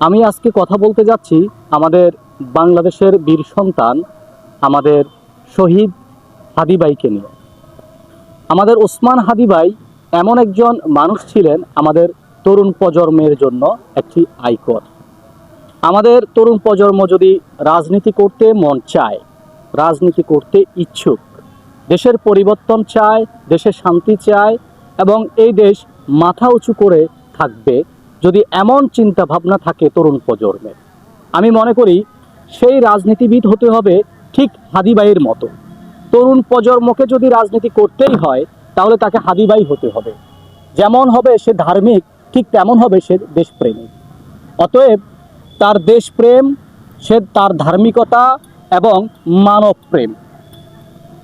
আমি আজকে কথা বলতে যাচ্ছি আমাদের বাংলাদেশের বীর সন্তান, আমাদের শহীদ হাদিবাইকে নিয়ে। আমাদের ওসমান হাদিবাই এমন একজন মানুষ ছিলেন আমাদের তরুণ প্রজন্মের জন্য একটি আইকন। আমাদের তরুণ প্রজন্ম যদি রাজনীতি করতে মন চায়, রাজনীতি করতে ইচ্ছুক, দেশের পরিবর্তন চায় দেশের শান্তি চায় এবং এই দেশ মাথা উঁচু করে থাকবে যদি এমন চিন্তা ভাবনা থাকে তরুণ প্রজন্মের আমি মনে করি সেই রাজনীতিবিদ হতে হবে ঠিক হাদিবাইয়ের মতো। তরুণ প্রজন্মকে যদি রাজনীতি করতেই হয়, তাহলে তাকে হাদিবাই হতে হবে। যেমন হবে সে ধার্মিক, ঠিক তেমন হবে সে দেশপ্রেমিক। অতএব তার দেশপ্রেম, সে তার ধার্মিকতা এবং মানব প্রেম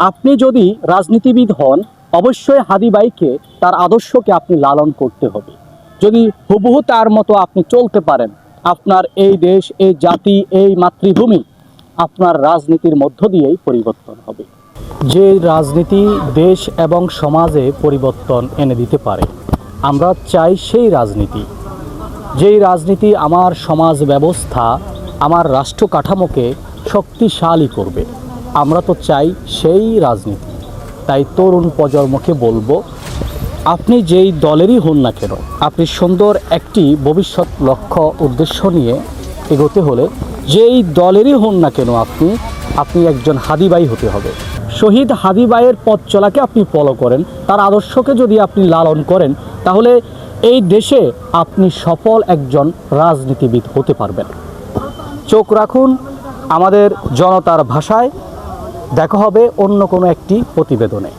আপনি যদি রাজনীতিবিদ হন, অবশ্যই হাদিবাইকে তার আদর্শকে আপনি লালন করতে হবে। যদি হুবহু তার মতো আপনি চলতে পারেন, আপনার এই দেশ, এই জাতি, এই মাতৃভূমি আপনার রাজনীতির মধ্য দিয়েই পরিবর্তন হবে। যে রাজনীতি দেশ এবং সমাজে পরিবর্তন এনে দিতে পারে, আমরা চাই সেই রাজনীতি। যেই রাজনীতি আমার সমাজ ব্যবস্থা, আমার রাষ্ট্র কাঠামোকে শক্তিশালী করবে, আমরা তো চাই সেই রাজনীতি। তাই তরুণ প্রজন্মকে বলব আপনি যেই দলেরই হন না কেন, আপনি সুন্দর একটি ভবিষ্যৎ লক্ষ্য, উদ্দেশ্য নিয়ে এগোতে হলে যেই দলেরই হন না কেন আপনি আপনি একজন হাদিবাই হতে হবে। শহীদ হাদিবাইয়ের পথ চলাকে আপনি ফলো করেন, তার আদর্শকে যদি আপনি লালন করেন, তাহলে এই দেশে আপনি সফল একজন রাজনীতিবিদ হতে পারবেন। চোখ রাখুন, আমাদের জনতার ভাষায় দেখা হবে অন্য কোনো একটি প্রতিবেদনে।